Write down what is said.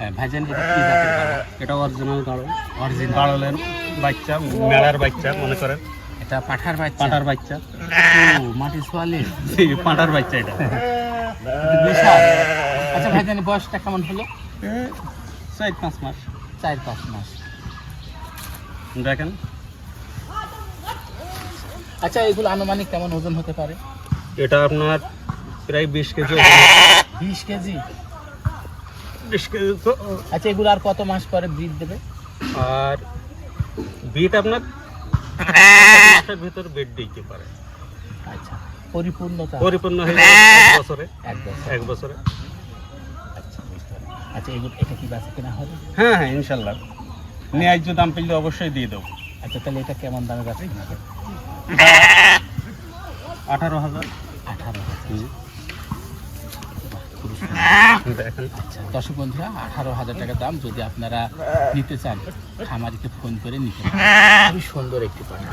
হ্যাঁ, ভাইজান এটা কি জাতের গাড়ল এটা অরিজিনাল গাড়ল অরিজিনাল। গাড়লের বাচ্চা মেলার বাচ্চা মনে করেন। এটা পাঠার বাচ্চা। পাটার বাচ্চা। ও মাটি সোয়ালে। পাটার বাচ্চা এটা। বিশাল। আচ্ছা ভাইজানের বয়সটা কেমন হলো? চার পাঁচ মাস। চার পাঁচ মাস। দেখেন। আচ্ছা এগুলো আনুমানিক কেমন ওজন হতে পারে? এটা আপনার প্রায় বিশ কেজি বিশ কেজি? বিশ আচ্ছা এগুলো আর কত মাস পরে ব্রিড দেবে? আর বিট আপনার মাসের ভিতর বেড দিতে পারে। আচ্ছা পরিপূর্ণতা? পরিপূর্ণ হয়ে এক বছরে। এক বছর। এক বছরে। আচ্ছা। আচ্ছা এগুলো এটা কি বাসে কেনা হবে? হ্যাঁ হ্যাঁ ইনশাল্লাহ। ন্যায্য দাম পেলে অবশ্যই দিয়ে দেবো। আচ্ছা তাহলে এটা কেমন দামে বাসে হবে? আঠারো হাজার। আঠারো হাজার বাহ, খুবই সুন্দর। দেখেন আচ্ছা দর্শক বন্ধুরা, আঠারো হাজার টাকা দাম যদি আপনারা নিতে চান খামারিকে ফোন করে নিতে খুবই সুন্দর একটি পাঠা